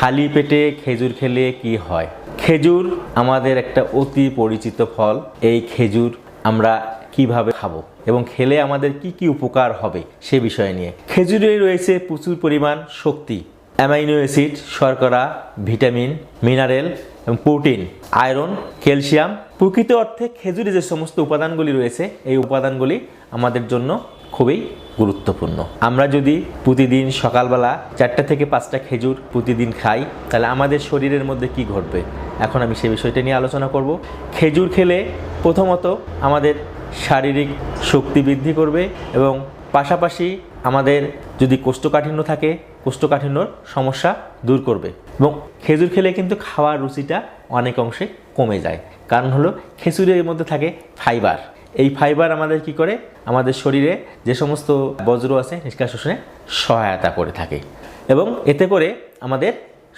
খালি পেটে খেজুর খেলে কি হয়? খেজুর আমাদের একটা অতি পরিচিত ফল। এই খেজুর আমরা কীভাবে খাব এবং খেলে আমাদের কি কি উপকার হবে সে বিষয় নিয়ে। খেজুরে রয়েছে প্রচুর পরিমাণ শক্তি, অ্যামাইনো অ্যাসিড, শর্করা, ভিটামিন, মিনারেল এবং প্রোটিন, আয়রন, ক্যালসিয়াম। প্রকৃত অর্থে খেজুরে যে সমস্ত উপাদানগুলি রয়েছে, এই উপাদানগুলি আমাদের জন্য খুবই গুরুত্বপূর্ণ। আমরা যদি প্রতিদিন সকালবেলা চারটা থেকে পাঁচটা খেজুর প্রতিদিন খাই, তাহলে আমাদের শরীরের মধ্যে কি ঘটবে? এখন আমি সেই বিষয়টা নিয়ে আলোচনা করব। খেজুর খেলে প্রথমত আমাদের শারীরিক শক্তি বৃদ্ধি করবে এবং পাশাপাশি আমাদের যদি কোষ্ঠকাঠিন্য থাকে, কোষ্ঠকাঠিন্যর সমস্যা দূর করবে। এবং খেজুর খেলে কিন্তু খাওয়ার রুচিটা অনেক অংশে কমে যায়। কারণ হলো খেজুরের মধ্যে থাকে ফাইবার। এই ফাইবার আমাদের কি করে? আমাদের শরীরে যে সমস্ত বজ্র আছে, নিষ্কাশনে সহায়তা করে থাকে এবং এতে করে আমাদের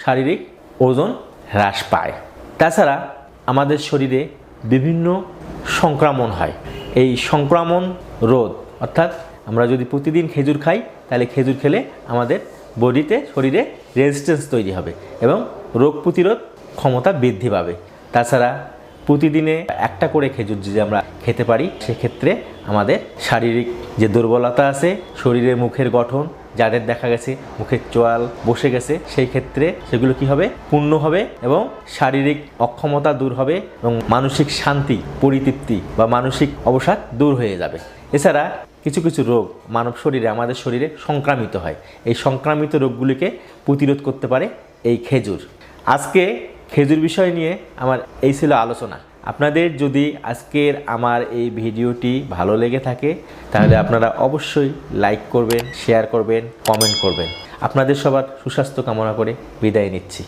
শারীরিক ওজন হ্রাস পায়। তাছাড়া আমাদের শরীরে বিভিন্ন সংক্রমণ হয়। এই সংক্রমণ রোধ, অর্থাৎ আমরা যদি প্রতিদিন খেজুর খাই, তাহলে খেজুর খেলে আমাদের বডিতে, শরীরে রেজিস্ট্যান্স তৈরি হবে এবং রোগ প্রতিরোধ ক্ষমতা বৃদ্ধি পাবে। তাছাড়া প্রতিদিনে একটা করে খেজুর যদি আমরা খেতে পারি, সেক্ষেত্রে আমাদের শারীরিক যে দুর্বলতা আছে শরীরের মুখের গঠন, যাদের দেখা গেছে মুখের চোয়াল বসে গেছে, সেই ক্ষেত্রে সেগুলো কি হবে? পূর্ণ হবে এবং শারীরিক অক্ষমতা দূর হবে এবং মানসিক শান্তি, পরিতৃপ্তি বা মানসিক অবসাদ দূর হয়ে যাবে। এছাড়া কিছু কিছু রোগ মানব শরীরে, আমাদের শরীরে সংক্রামিত হয়। এই সংক্রামিত রোগগুলিকে প্রতিরোধ করতে পারে এই খেজুর। আজকে খেজুর বিষয় নিয়ে আমার এই ছিল আলোচনা। আপনাদের যদি আজকের আমার এই ভিডিওটি ভালো লেগে থাকে, তাহলে আপনারা অবশ্যই লাইক করবেন শেয়ার করবেন কমেন্ট করবেন। আপনাদের সবার সুস্বাস্থ্য কামনা করে বিদায় নিচ্ছি।